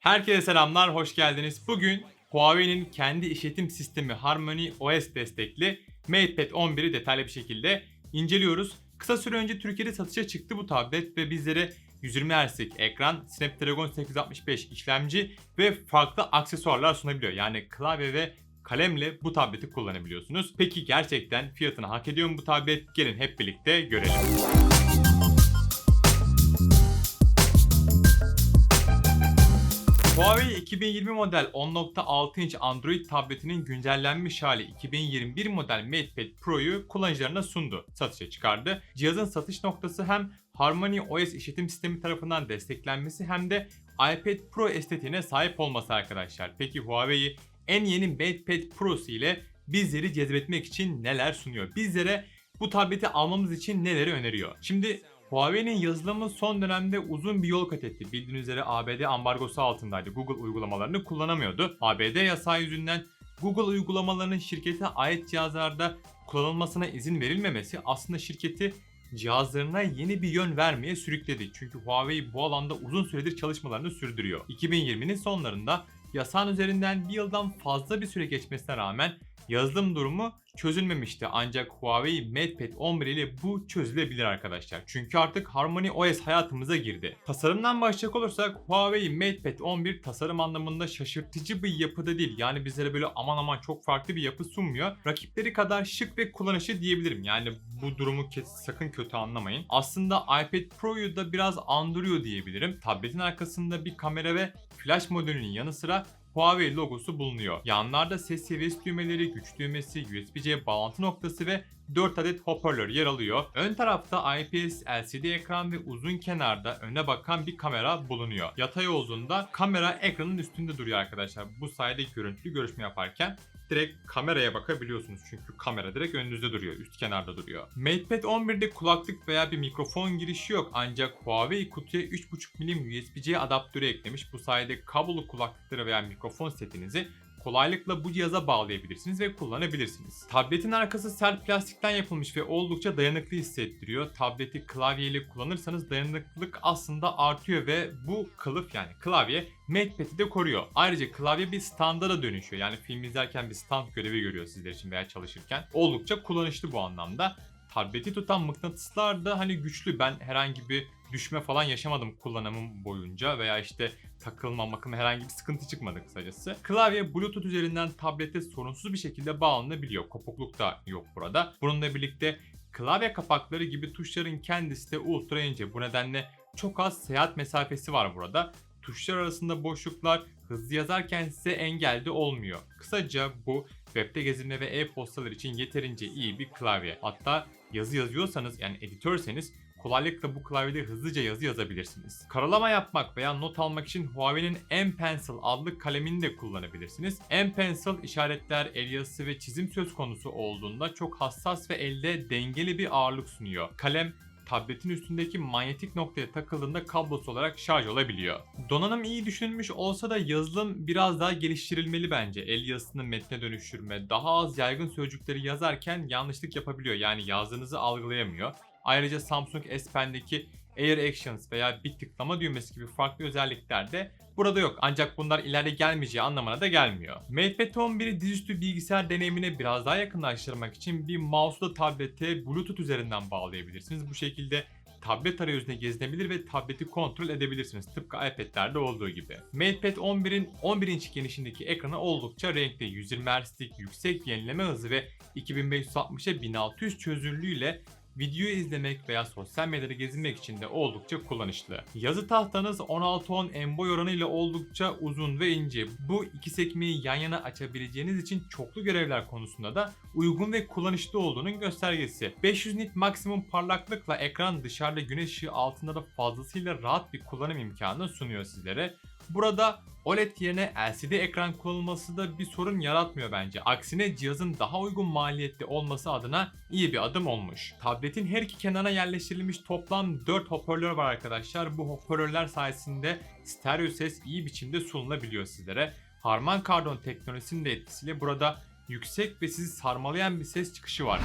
Herkese selamlar, hoş geldiniz. Bugün Huawei'nin kendi işletim sistemi Harmony OS destekli MatePad 11'i detaylı bir şekilde inceliyoruz. Kısa süre önce Türkiye'de satışa çıktı bu tablet ve bizlere 120 Hz'lik ekran, Snapdragon 865 işlemci ve farklı aksesuarlar sunabiliyor. Yani klavye ve kalemle bu tableti kullanabiliyorsunuz. Peki gerçekten fiyatını hak ediyor mu bu tablet? Gelin hep birlikte görelim. Huawei 2020 model 10.6 inç Android tabletinin güncellenmiş hali 2021 model MatePad Pro'yu kullanıcılarına sundu, satışa çıkardı. Cihazın satış noktası hem Harmony OS işletim sistemi tarafından desteklenmesi hem de iPad Pro estetiğine sahip olması arkadaşlar. Peki Huawei en yeni MatePad Pro'su ile bizleri cezbetmek için neler sunuyor? Bizlere bu tableti almamız için neleri öneriyor? Şimdi Huawei'nin yazılımı son dönemde uzun bir yol kat etti. Bildiğiniz üzere ABD ambargosu altındaydı. Google uygulamalarını kullanamıyordu. ABD yasağı yüzünden Google uygulamalarının şirkete ait cihazlarda kullanılmasına izin verilmemesi aslında şirketi cihazlarına yeni bir yön vermeye sürükledi. Çünkü Huawei bu alanda uzun süredir çalışmalarını sürdürüyor. 2020'nin sonlarında yasağın üzerinden bir yıldan fazla bir süre geçmesine rağmen yazılım durumu çözülmemişti. Ancak Huawei MatePad 11 ile bu çözülebilir arkadaşlar. Çünkü artık Harmony OS hayatımıza girdi. Tasarımdan başlayacak olursak Huawei MatePad 11 tasarım anlamında şaşırtıcı bir yapıda değil. Yani bizlere böyle aman aman çok farklı bir yapı sunmuyor. Rakipleri kadar şık ve kullanışlı diyebilirim. Yani bu durumu sakın kötü anlamayın. Aslında iPad Pro'yu da biraz andırıyor diyebilirim. Tabletin arkasında bir kamera ve flash modülünün yanı sıra Huawei logosu bulunuyor. Yanlarda ses seviyesi düğmeleri, güç düğmesi, USB-C bağlantı noktası ve 4 adet hoparlör yer alıyor. Ön tarafta IPS LCD ekran ve uzun kenarda öne bakan bir kamera bulunuyor. Yatay olduğunda kamera ekranın üstünde duruyor arkadaşlar. Bu sayede görüntülü görüşme yaparken direkt kameraya bakabiliyorsunuz. Çünkü kamera direkt önünüzde duruyor. Üst kenarda duruyor. MatePad 11'de kulaklık veya bir mikrofon girişi yok. Ancak Huawei kutuya 3.5 milim USB-C adaptörü eklemiş. Bu sayede kablolu kulaklıkları veya mikrofon setinizi kolaylıkla bu cihaza bağlayabilirsiniz ve kullanabilirsiniz. Tabletin arkası sert plastikten yapılmış ve oldukça dayanıklı hissettiriyor. Tableti klavyeyle kullanırsanız dayanıklılık aslında artıyor ve bu kılıf yani klavye MatePad'i de koruyor. Ayrıca klavye bir standara dönüşüyor. Yani film izlerken bir stand görevi görüyor sizler için veya çalışırken. Oldukça kullanışlı bu anlamda. Tableti tutan mıknatıslar da hani güçlü. Ben herhangi bir düşme falan yaşamadım kullanımım boyunca veya işte takılma makılma herhangi bir sıkıntı çıkmadı kısacası. Klavye Bluetooth üzerinden tablete sorunsuz bir şekilde bağlanabiliyor. Kopukluk da yok burada. Bununla birlikte klavye kapakları gibi tuşların kendisi de ultra ince. Bu nedenle çok az seyahat mesafesi var burada. Tuşlar arasında boşluklar hızlı yazarken size engel de olmuyor. Kısaca bu webde gezinme ve e-postalar için yeterince iyi bir klavye. Hatta yazı yazıyorsanız yani editörseniz kolaylıkla bu klavyede hızlıca yazı yazabilirsiniz. Karalama yapmak veya not almak için Huawei'nin M Pencil adlı kalemini de kullanabilirsiniz. M Pencil işaretler, el yazısı ve çizim söz konusu olduğunda çok hassas ve elde dengeli bir ağırlık sunuyor. Kalem tabletin üstündeki manyetik noktaya takıldığında kablosu olarak şarj olabiliyor. Donanım iyi düşünülmüş olsa da yazılım biraz daha geliştirilmeli bence. El yazısını metne dönüştürme, daha az yaygın sözcükleri yazarken yanlışlık yapabiliyor. Yani yazdığınızı algılayamıyor. Ayrıca Samsung S Pen'deki Air Actions veya bir tıklama düğmesi gibi farklı özellikler de burada yok. Ancak bunlar ileride gelmeyeceği anlamına da gelmiyor. MatePad 11'i dizüstü bilgisayar deneyimine biraz daha yakınlaştırmak için bir mouse'u da tablete Bluetooth üzerinden bağlayabilirsiniz. Bu şekilde tablet arayüzüne gezinebilir ve tableti kontrol edebilirsiniz. Tıpkı iPad'lerde olduğu gibi. MatePad 11'in 11 inç genişliğindeki ekranı oldukça renkli. 120 Hz'lik yüksek yenileme hızı ve 2560'a 1600 çözünürlüğüyle video izlemek veya sosyal medyada gezinmek için de oldukça kullanışlı. Yazı tahtanız 16-10 en boy oranı ile oldukça uzun ve ince. Bu iki sekmeyi yan yana açabileceğiniz için çoklu görevler konusunda da uygun ve kullanışlı olduğunun göstergesi. 500 nit maksimum parlaklıkla ekran dışarıda güneş ışığı altında da fazlasıyla rahat bir kullanım imkanı sunuyor sizlere. Burada OLED yerine LCD ekran kullanılması da bir sorun yaratmıyor bence. Aksine cihazın daha uygun maliyetli olması adına iyi bir adım olmuş. Tabletin her iki kenarına yerleştirilmiş toplam 4 hoparlör var arkadaşlar. Bu hoparlörler sayesinde stereo ses iyi biçimde sunulabiliyor sizlere. Harman Kardon teknolojisinin de etkisiyle burada yüksek ve sizi sarmalayan bir ses çıkışı var.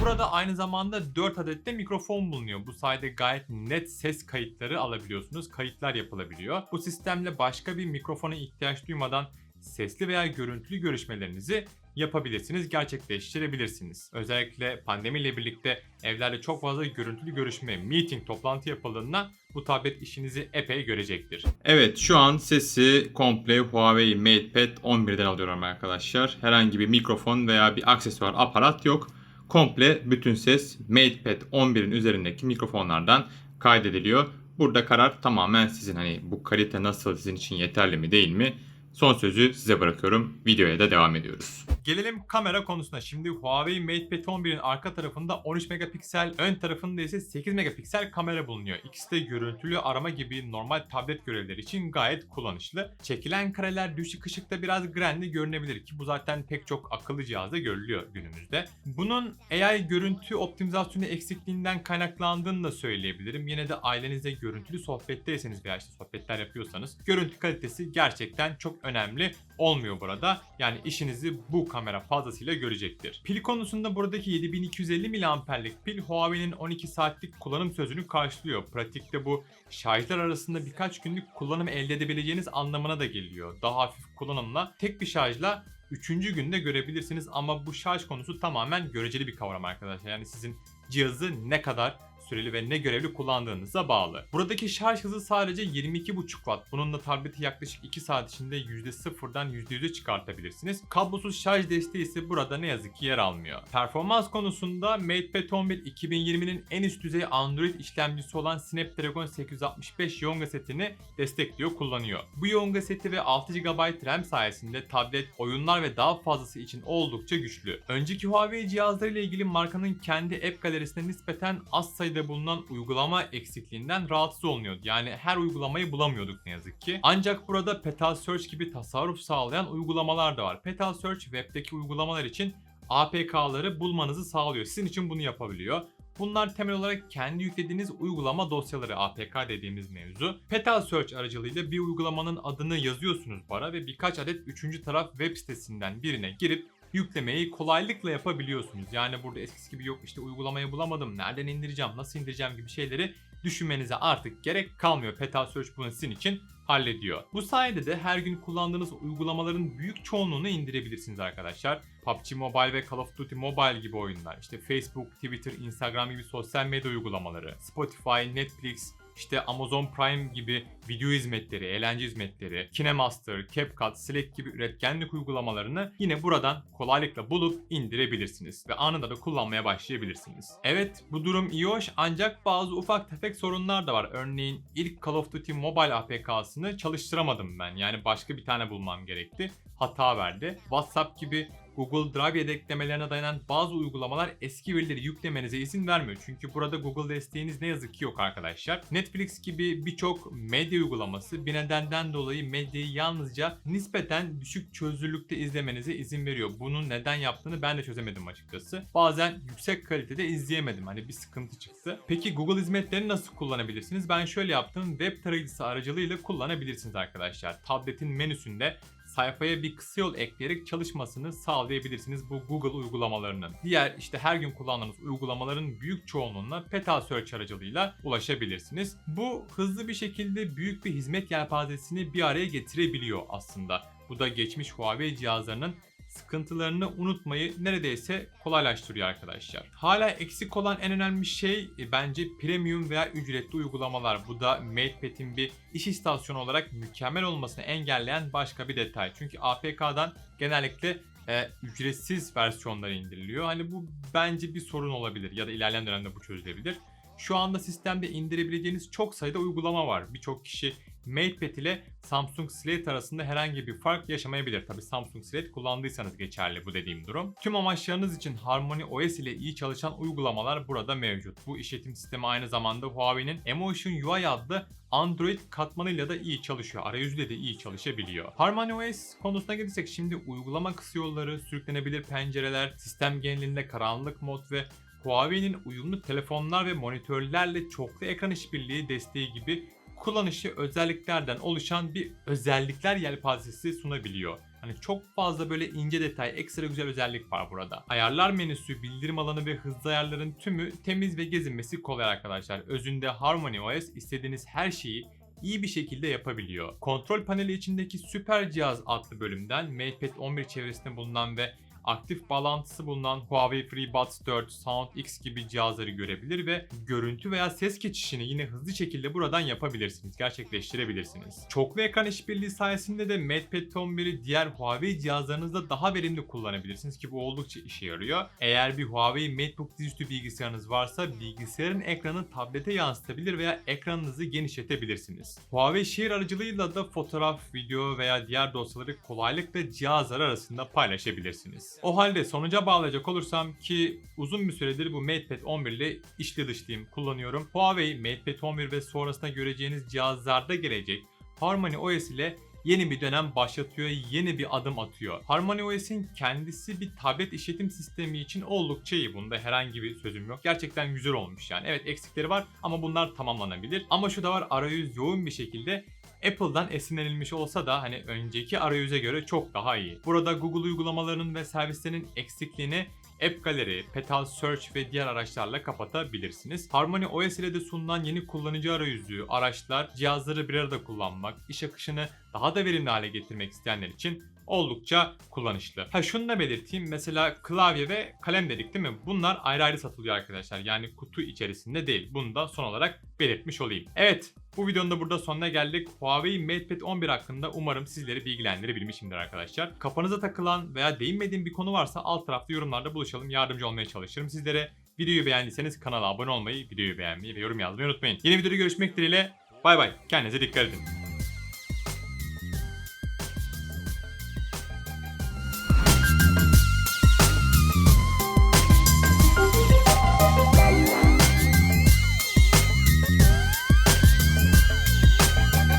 Burada aynı zamanda 4 adet de mikrofon bulunuyor. Bu sayede gayet net ses kayıtları alabiliyorsunuz. Kayıtlar yapılabiliyor. Bu sistemle başka bir mikrofona ihtiyaç duymadan sesli veya görüntülü görüşmelerinizi yapabilirsiniz, gerçekleştirebilirsiniz. Özellikle pandemiyle birlikte evlerde çok fazla görüntülü görüşme, meeting, toplantı yapıldığında bu tablet işinizi epey görecektir. Evet şu an sesi komple Huawei MatePad 11'den alıyorum arkadaşlar. Herhangi bir mikrofon veya bir aksesuar aparat yok. Komple bütün ses MatePad 11'in üzerindeki mikrofonlardan kaydediliyor. Burada karar tamamen sizin. Hani bu kalite nasıl sizin için yeterli mi değil mi? Son sözü size bırakıyorum. Videoya da devam ediyoruz. Gelelim kamera konusuna. Şimdi Huawei MatePad 11'in arka tarafında 13 megapiksel, ön tarafında ise 8 megapiksel kamera bulunuyor. İkisi de görüntülü arama gibi normal tablet görevleri için gayet kullanışlı. Çekilen kareler düşük ışıkta biraz grandi görünebilir ki bu zaten pek çok akıllı cihazda görülüyor günümüzde. Bunun AI görüntü optimizasyonu eksikliğinden kaynaklandığını da söyleyebilirim. Yine de ailenizle görüntülü sohbetteyseniz veya işte sohbetler yapıyorsanız görüntü kalitesi gerçekten çok önemli olmuyor burada. Yani işinizi bu kamera fazlasıyla görecektir. Pil konusunda buradaki 7250 mAh'lik pil Huawei'nin 12 saatlik kullanım sözünü karşılıyor. Pratikte bu şarjlar arasında birkaç günlük kullanım elde edebileceğiniz anlamına da geliyor. Daha hafif kullanımla tek bir şarjla Üçüncü günde görebilirsiniz ama bu şarj konusu tamamen göreceli bir kavram arkadaşlar. Yani sizin cihazı ne kadar süreli ve ne görevli kullandığınıza bağlı. Buradaki şarj hızı sadece 22,5 Watt. Bununla tableti yaklaşık 2 saat içinde %0'dan %100'e çıkartabilirsiniz. Kablosuz şarj desteği ise burada ne yazık ki yer almıyor. Performans konusunda MatePad 11 2020'nin en üst düzey Android işlemcisi olan Snapdragon 865 Yonga setini destekliyor, kullanıyor. Bu Yonga seti ve 6 GB RAM sayesinde tablet oyunlar ve daha fazlası için oldukça güçlü. Önceki Huawei cihazlarıyla ilgili markanın kendi app galerisine nispeten az sayıda Türkiye'de bulunan uygulama eksikliğinden rahatsız olunuyordu. Yani her uygulamayı bulamıyorduk ne yazık ki. Ancak burada Petal Search gibi tasarruf sağlayan uygulamalar da var. Petal Search webdeki uygulamalar için APK'ları bulmanızı sağlıyor. Sizin için bunu yapabiliyor. Bunlar temel olarak kendi yüklediğiniz uygulama dosyaları APK dediğimiz mevzu. Petal Search aracılığıyla bir uygulamanın adını yazıyorsunuz bara ve birkaç adet üçüncü taraf web sitesinden birine girip yüklemeyi kolaylıkla yapabiliyorsunuz. Yani burada eskisi gibi yok işte uygulamayı bulamadım, nereden indireceğim, nasıl indireceğim gibi şeyleri düşünmenize artık gerek kalmıyor. Petal Search bunu sizin için hallediyor. Bu sayede de her gün kullandığınız uygulamaların büyük çoğunluğunu indirebilirsiniz arkadaşlar. PUBG Mobile ve Call of Duty Mobile gibi oyunlar, işte Facebook, Twitter, Instagram gibi sosyal medya uygulamaları, Spotify, Netflix, işte Amazon Prime gibi video hizmetleri, eğlence hizmetleri, KineMaster, CapCut, Slack gibi üretkenlik uygulamalarını yine buradan kolaylıkla bulup indirebilirsiniz ve anında da kullanmaya başlayabilirsiniz. Evet bu durum iyi hoş ancak bazı ufak tefek sorunlar da var. Örneğin ilk Call of Duty Mobile APK'sını çalıştıramadım ben. Yani başka bir tane bulmam gerekti. Hata verdi. WhatsApp gibi Google Drive yedeklemelerine dayanan bazı uygulamalar eski verileri yüklemenize izin vermiyor. Çünkü burada Google desteğiniz ne yazık ki yok arkadaşlar. Netflix gibi birçok medya uygulaması bir nedenden dolayı medyayı yalnızca nispeten düşük çözünürlükte izlemenize izin veriyor. Bunun neden yaptığını ben de çözemedim açıkçası. Bazen yüksek kalitede izleyemedim. Hani bir sıkıntı çıktı. Peki Google hizmetlerini nasıl kullanabilirsiniz? Ben şöyle yaptım. Web tarayıcısı aracılığıyla kullanabilirsiniz arkadaşlar. Tabletin menüsünde sayfaya bir kısa yol ekleyerek çalışmasını sağlayabilirsiniz bu Google uygulamalarının. Diğer işte her gün kullandığınız uygulamaların büyük çoğunluğuna Petal Search aracılığıyla ulaşabilirsiniz. Bu hızlı bir şekilde büyük bir hizmet yelpazesini bir araya getirebiliyor aslında. Bu da geçmiş Huawei cihazlarının sıkıntılarını unutmayı neredeyse kolaylaştırıyor arkadaşlar. Hala eksik olan en önemli şey e, bence premium veya ücretli uygulamalar. Bu da MatePad'in bir iş istasyonu olarak mükemmel olmasını engelleyen başka bir detay. Çünkü APK'dan genellikle e, ücretsiz versiyonları indiriliyor. Hani bu bence bir sorun olabilir ya da ilerleyen dönemde bu çözülebilir. Şu anda sistemde indirebileceğiniz çok sayıda uygulama var. Birçok kişi MatePad ile Samsung Slate arasında herhangi bir fark yaşamayabilir. Tabi Samsung Slate kullandıysanız geçerli bu dediğim durum. Tüm amaçlarınız için Harmony OS ile iyi çalışan uygulamalar burada mevcut. Bu işletim sistemi aynı zamanda Huawei'nin Emotion UI adlı Android katmanıyla da iyi çalışıyor. Arayüzde de iyi çalışabiliyor. Harmony OS konusuna gelirsek şimdi uygulama kısa yolları, sürüklenebilir pencereler, sistem genelinde karanlık mod ve Huawei'nin uyumlu telefonlar ve monitörlerle çoklu ekran işbirliği desteği gibi kullanışı özelliklerden oluşan bir özellikler yelpazesi sunabiliyor. Hani çok fazla böyle ince detay, ekstra güzel özellik var burada. Ayarlar menüsü, bildirim alanı ve hızlı ayarların tümü temiz ve gezinmesi kolay arkadaşlar. Özünde Harmony OS istediğiniz her şeyi iyi bir şekilde yapabiliyor. Kontrol paneli içindeki Süper Cihaz adlı bölümden MatePad 11 çevresinde bulunan ve aktif bağlantısı bulunan Huawei FreeBuds 4, Sound X gibi cihazları görebilir ve görüntü veya ses geçişini yine hızlı şekilde buradan yapabilirsiniz, gerçekleştirebilirsiniz. Çoklu ekran işbirliği sayesinde de MatePad 11'i diğer Huawei cihazlarınızda daha verimli kullanabilirsiniz ki bu oldukça işe yarıyor. Eğer bir Huawei MateBook dizüstü bilgisayarınız varsa bilgisayarın ekranını tablete yansıtabilir veya ekranınızı genişletebilirsiniz. Huawei Share aracılığıyla da fotoğraf, video veya diğer dosyaları kolaylıkla cihazlar arasında paylaşabilirsiniz. O halde sonuca bağlayacak olursam ki uzun bir süredir bu MatePad 11 ile içli dışlıyım kullanıyorum. Huawei MatePad 11 ve sonrasında göreceğiniz cihazlarda gelecek Harmony OS ile yeni bir dönem başlatıyor, yeni bir adım atıyor. Harmony OS'in kendisi bir tablet işletim sistemi için oldukça iyi. Bunda herhangi bir sözüm yok. Gerçekten güzel olmuş yani. Evet eksikleri var ama bunlar tamamlanabilir. Ama şu da var arayüz yoğun bir şekilde Apple'dan esinlenilmiş olsa da hani önceki arayüze göre çok daha iyi. Burada Google uygulamalarının ve servislerinin eksikliğini App Gallery, Petal Search ve diğer araçlarla kapatabilirsiniz. Harmony OS ile de sunulan yeni kullanıcı arayüzü, araçlar, cihazları bir arada kullanmak, iş akışını daha da verimli hale getirmek isteyenler için oldukça kullanışlı. Ha şunu da belirteyim. Mesela klavye ve kalem dedik değil mi? Bunlar ayrı ayrı satılıyor arkadaşlar. Yani kutu içerisinde değil. Bunu da son olarak belirtmiş olayım. Evet bu videonun da burada sonuna geldik. Huawei MatePad 11 hakkında umarım sizleri bilgilendirebilmişimdir arkadaşlar. Kafanıza takılan veya değinmediğim bir konu varsa alt tarafta yorumlarda buluşalım. Yardımcı olmaya çalışırım sizlere. Videoyu beğendiyseniz kanala abone olmayı, videoyu beğenmeyi ve yorum yazmayı unutmayın. Yeni videoda görüşmek dileğiyle. Bay bay. Kendinize dikkat edin.